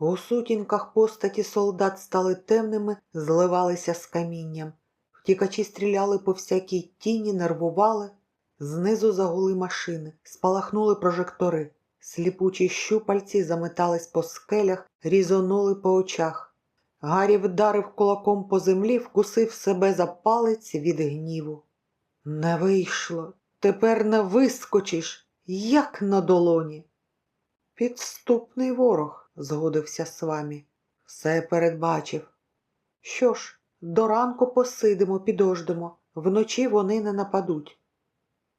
У сутінках постаті солдат стали темними, зливалися з камінням. Втікачі стріляли по всякій тіні, нервували. Знизу загули машини, спалахнули прожектори. Сліпучі щупальці заметались по скелях, різонули по очах. Гаррі вдарив кулаком по землі, вкусив себе за палець від гніву. Не вийшло. Тепер не вискочиш, як на долоні. Підступний ворог, згодився з вами. Все передбачив. Що ж, до ранку посидимо, підождемо, вночі вони не нападуть.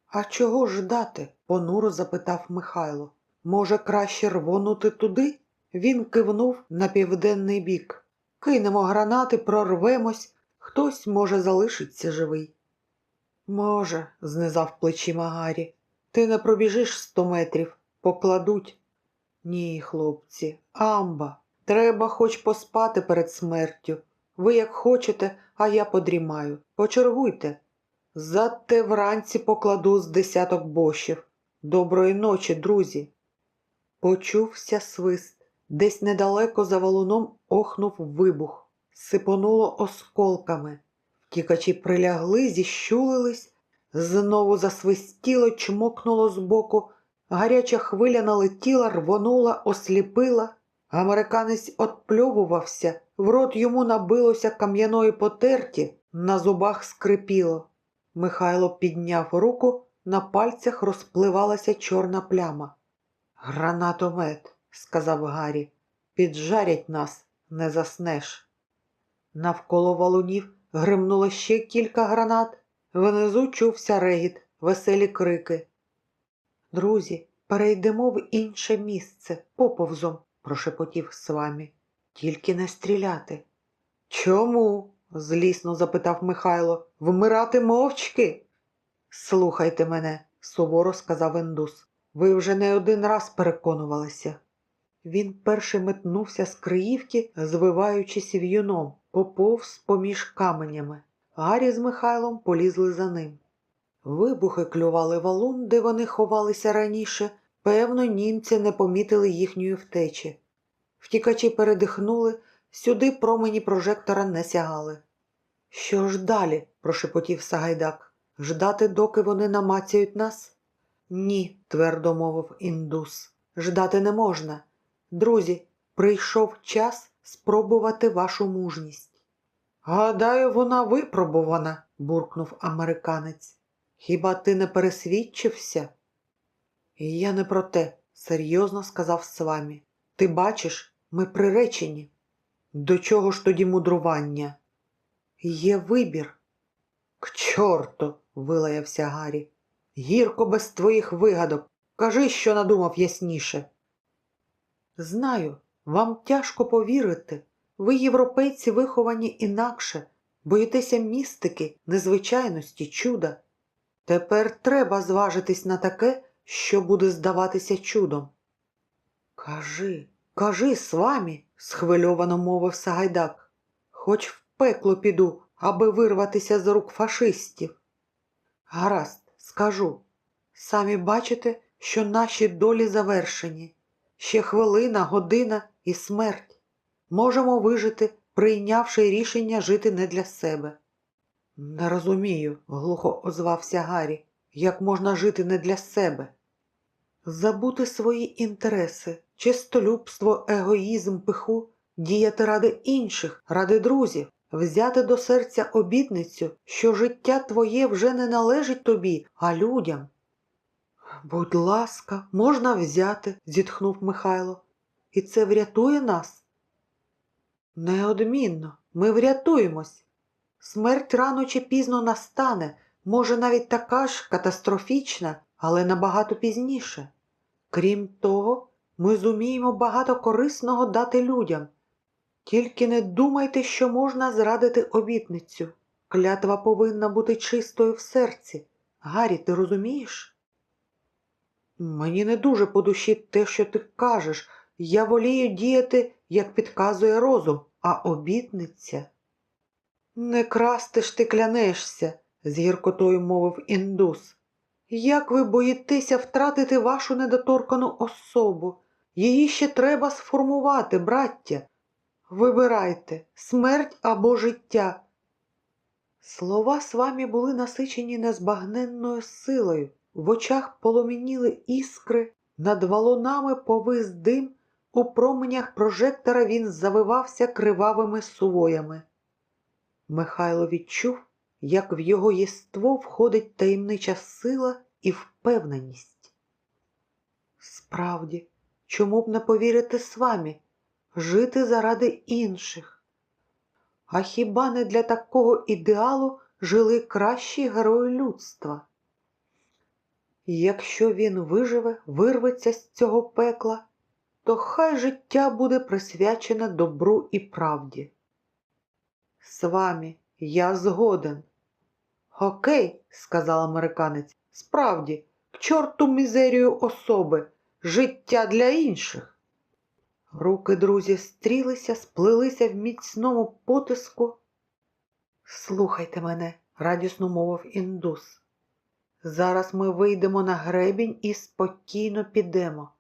А чого ждати? понуро запитав Михайло. Може, краще рвонути туди? Він кивнув на південний бік. Кинемо гранати, прорвемось, хтось, може, залишиться живий. Може, знизав плечима Гаррі. Ти не пробіжиш сто метрів, покладуть. Ні, хлопці, амба. Треба хоч поспати перед смертю. Ви як хочете, а я подрімаю. Почергуйте. Зате вранці покладу з десяток бошів. Доброї ночі, друзі. Почувся свист. Десь недалеко за валуном охнув вибух, сипонуло осколками. Втікачі прилягли, зіщулились, знову засвистіло, чмокнуло збоку, гаряча хвиля налетіла, рвонула, осліпила. Американець отпльовувався, в рот йому набилося кам'яної потерті, на зубах скрипіло. Михайло підняв руку, на пальцях розпливалася чорна пляма. Гранатомет, сказав Гаррі, піджарять нас, не заснеш. Навколо валунів гримнуло ще кілька гранат. Внизу чувся регіт, веселі крики. Друзі, перейдемо в інше місце, поповзом, прошепотів Свамі. Тільки не стріляти. Чому? злісно запитав Михайло. Вмирати мовчки? Слухайте мене, суворо сказав індус. Ви вже не один раз переконувалися. Він перший метнувся з Криївки, звиваючись в'юном, поповз поміж каменями. Гаррі з Михайлом полізли за ним. Вибухи клювали валун, де вони ховалися раніше. Певно, німці не помітили їхньої втечі. Втікачі передихнули, сюди промені прожектора не сягали. Що ж далі? прошепотів Сагайдак. Ждати, доки вони намацяють нас? Ні, твердо мовив індус. Ждати не можна. Друзі, прийшов час спробувати вашу мужність. Гадаю, вона випробувана, буркнув американець. Хіба ти не пересвідчився? Я не про те, серйозно сказав Свамі. Ти бачиш, ми приречені. До чого ж тоді мудрування? Є вибір. К чорту, вилаявся Гаррі. Гірко без твоїх вигадок. Кажи, що надумав ясніше. Знаю, вам тяжко повірити. Ви, європейці, виховані інакше, боїтеся містики, незвичайності, чуда. Тепер треба зважитись на таке, що буде здаватися чудом. Кажи, кажи з вами, схвильовано мовив Сагайдак, хоч в пекло піду, аби вирватися з рук фашистів. Гаразд, скажу. Самі бачите, що наші долі завершені. Ще хвилина, година і смерть. Можемо вижити, прийнявши рішення жити не для себе. Не розумію, глухо озвався Гаррі, як можна жити не для себе. Забути свої інтереси, чистолюбство, егоїзм, пиху, діяти ради інших, ради друзів, взяти до серця обітницю, що життя твоє вже не належить тобі, а людям. Будь ласка, можна взяти, зітхнув Михайло, і це врятує нас. Неодмінно, ми врятуємось. Смерть рано чи пізно настане, може, навіть така ж катастрофічна, але набагато пізніше. Крім того, ми зуміємо багато корисного дати людям. Тільки не думайте, що можна зрадити обітницю. Клятва повинна бути чистою в серці. Гаррі, ти розумієш? Мені не дуже по душі те, що ти кажеш. Я волію діяти, як підказує розум, а обітниця. Не красти ж ти клянешся, з гіркотою мовив індус. Як ви боїтеся втратити вашу недоторкану особу? Її ще треба сформувати, браття. Вибирайте смерть або життя. Слова з вами були насичені незбагненною силою, в очах поломініли іскри, над валунами повис дим, у променях прожектора він завивався кривавими сувоями. Михайло відчув, як в його єство входить таємнича сила і впевненість. Справді, чому б не повірити з вами, жити заради інших? А хіба не для такого ідеалу жили кращі герої людства? Якщо він виживе, вирветься з цього пекла, то хай життя буде присвячене добру і правді. З вами я згоден. Окей, сказав американець, справді, к чорту мізерію особи, життя для інших. Руки друзі стрілися, сплелися в міцному потиску. Слухайте мене, радісно мовив індус. Зараз ми вийдемо на гребінь і спокійно підемо.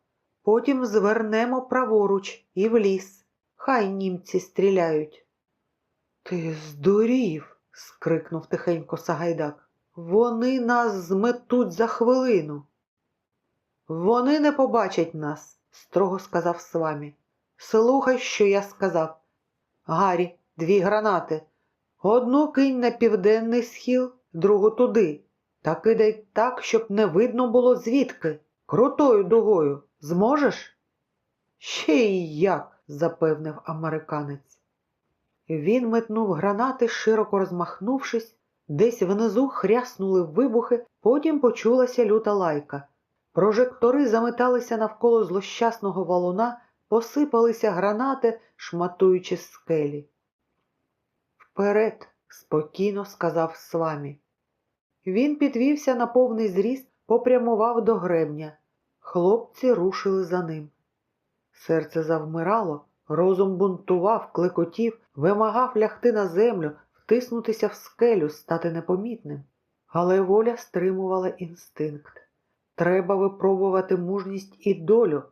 Потім звернемо праворуч і в ліс. Хай німці стріляють. Ти здурів, скрикнув тихенько Сагайдак. Вони нас зметуть за хвилину. Вони не побачать нас, строго сказав Свамі. Слухай, що я сказав. Гаррі, дві гранати. Одну кинь на південний схил, другу туди. Та кидай так, щоб не видно було звідки. Крутою дугою. Зможеш? Ще й як, запевнив американець. Він метнув гранати, широко розмахнувшись, десь внизу хряснули вибухи, потім почулася люта лайка. Прожектори заметалися навколо злощасного валуна, посипалися гранати, шматуючи скелі. Вперед, спокійно сказав Свамі. Він підвівся на повний зріст, попрямував до гребня. Хлопці рушили за ним. Серце завмирало, розум бунтував, клекотів, вимагав лягти на землю, втиснутися в скелю, стати непомітним. Але воля стримувала інстинкт. Треба випробувати мужність і долю.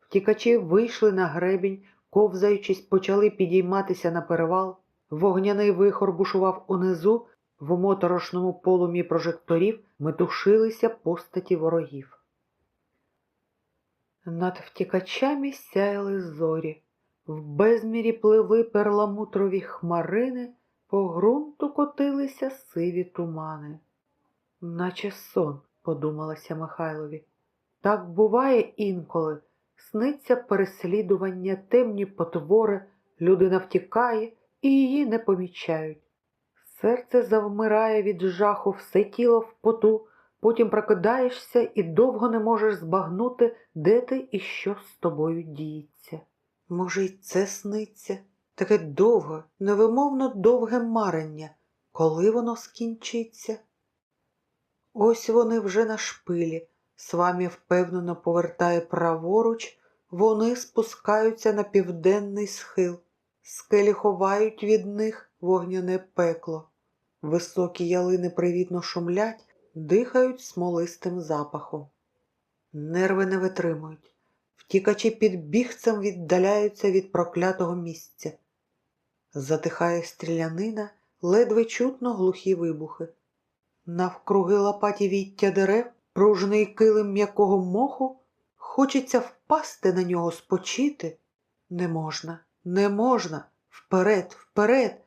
Втікачі вийшли на гребінь, ковзаючись, почали підійматися на перевал. Вогняний вихор бушував унизу, в моторошному полумі прожекторів метушилися постаті ворогів. Над втікачами сяяли зорі, в безмірі пливли перламутрові хмарини, по ґрунту котилися сиві тумани. Наче сон, подумалося Михайлові. Так буває інколи, сниться переслідування, темні потвори, людина втікає і її не помічають. Серце завмирає від жаху, все тіло в поту, потім прокидаєшся і довго не можеш збагнути, де ти і що з тобою діється. Може, й це сниться, таке довге, невимовно довге марення, коли воно скінчиться? Ось вони вже на шпилі, Свамі впевнено повертає праворуч, вони спускаються на південний схил, скелі ховають від них вогняне пекло. Високі ялини привітно шумлять, дихають смолистим запахом. Нерви не витримують. Втікачі під бігцем віддаляються від проклятого місця. Затихає стрілянина, ледве чутно глухі вибухи. Навкруги лопаті віття дерев, пружний килим м'якого моху, хочеться впасти на нього, спочити. Не можна, не можна. Вперед, вперед.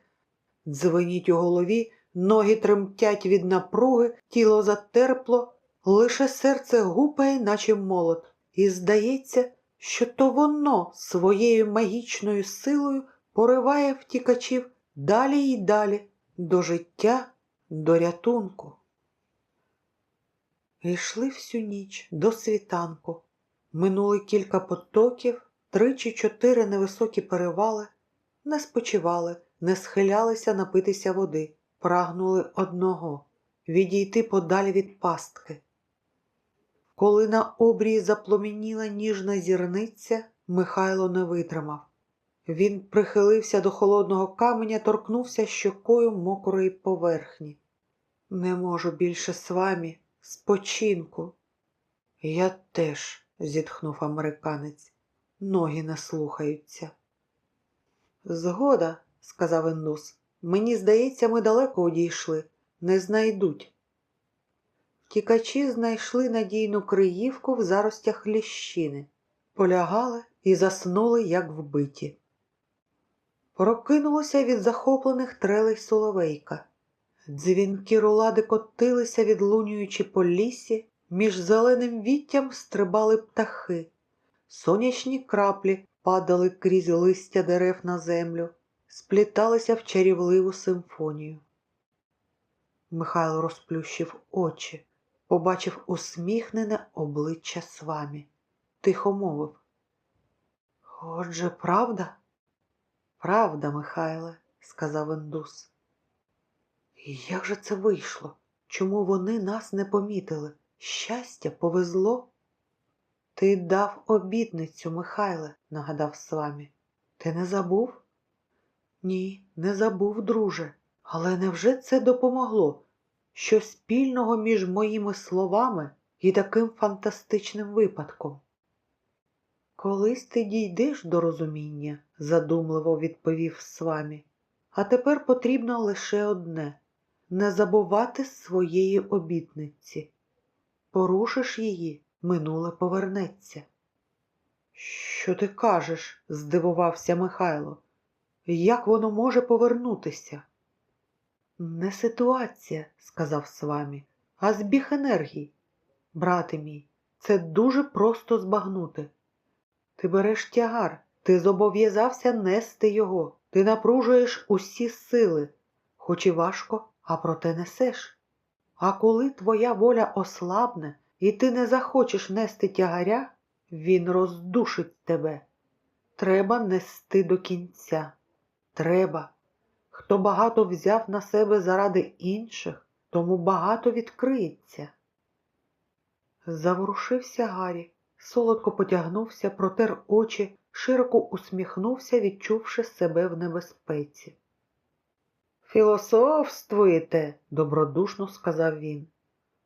Дзвеніть у голові, ноги тремтять від напруги, тіло затерпло, лише серце гупає, наче молот, і здається, що то воно своєю магічною силою пориває втікачів далі й далі до життя, до рятунку. Йшли всю ніч до світанку. Минули кілька потоків, три чи чотири невисокі перевали, не спочивали, не схилялися напитися води, прагнули одного відійти подалі від пастки. Коли на обрії запломініла ніжна зірниця, Михайло не витримав. Він прихилився до холодного каменя, торкнувся щокою мокрої поверхні. Не можу більше з вами, спочинку. Я теж, зітхнув американець. ноги не слухаються. Згода, сказав індус. Мені здається, ми далеко одійшли, не знайдуть. Тікачі знайшли надійну криївку в заростях ліщини, полягали і заснули, як вбиті. Прокинулося від захоплених трелей соловейка. Дзвінки рулади котилися, відлунюючи по лісі, між зеленим віттям стрибали птахи. Сонячні краплі падали крізь листя дерев на землю, спліталися в чарівливу симфонію. Михайло розплющив очі, побачив усміхнене обличчя свамі. Тихо мовив. Отже, правда? Правда, Михайле, сказав індус. І як же це вийшло? Чому вони нас не помітили? Щастя, повезло? Ти дав обітницю, Михайле, нагадав Свамі. Ти не забув? Ні, не забув, друже. Але невже це допомогло? Що спільного між моїми словами і таким фантастичним випадком? Колись ти дійдеш до розуміння, задумливо відповів Свамі. А тепер потрібно лише одне не забувати своєї обітниці. Порушиш її, минуле повернеться. Що ти кажеш? здивувався Михайло. Як воно може повернутися? Не ситуація, сказав Свамі, а збіг енергії. Брате мій, це дуже просто збагнути. Ти береш тягар, ти зобов'язався нести його, ти напружуєш усі сили, хоч і важко, а проте несеш. А коли твоя воля ослабне, і ти не захочеш нести тягаря, він роздушить тебе. Треба нести до кінця. Треба. Хто багато взяв на себе заради інших, тому багато відкриється. Заворушився Гаррі, солодко потягнувся, протер очі, широко усміхнувся, відчувши себе в небезпеці. Філософствуєте, добродушно сказав він.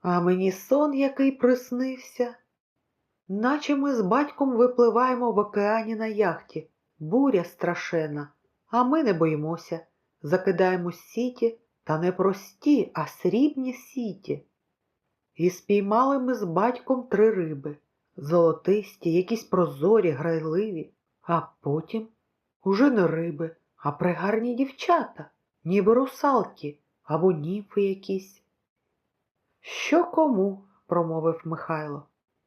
А мені сон який приснився. Наче ми з батьком випливаємо в океані на яхті, буря страшена, а ми не боїмося, закидаємо сіті, та не прості, а срібні сіті. І спіймали ми з батьком три риби золотисті, якісь прозорі, грайливі, а потім уже не риби, а пригарні дівчата, ніби русалки або німфи якісь. Що кому? промовив Михайло.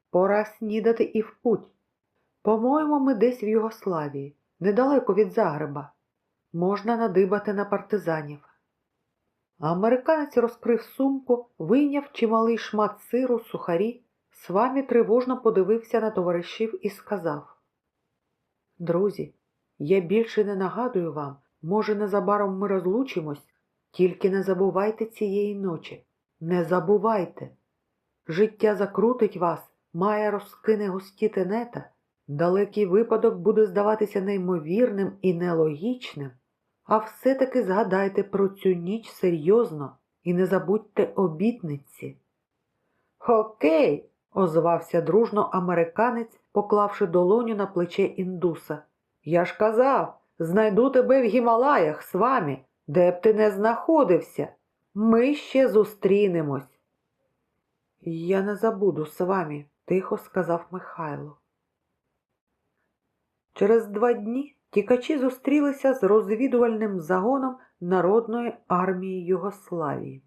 Пора снідати і в путь. По-моєму, ми десь в Югославії, недалеко від Загреба. Можна надибати на партизанів. Американець розкрив сумку, вийняв чималий шмат сиру, сухарі, свамі тривожно подивився на товаришів і сказав: Друзі, я більше не нагадую вам, може, незабаром ми розлучимось, тільки не забувайте цієї ночі. Не забувайте. Життя закрутить вас, має розкине густі тенета, далекий випадок буде здаватися неймовірним і нелогічним, а все-таки згадайте про цю ніч серйозно і не забудьте обітниці. Окей, озвався дружно американець, поклавши долоню на плече індуса. Я ж казав, знайду тебе в Гімалаях з вами, де б ти не знаходився. Ми ще зустрінемось. Я не забуду з вами, тихо сказав Михайло. Через два дні тікачі зустрілися з розвідувальним загоном Народної армії Югославії.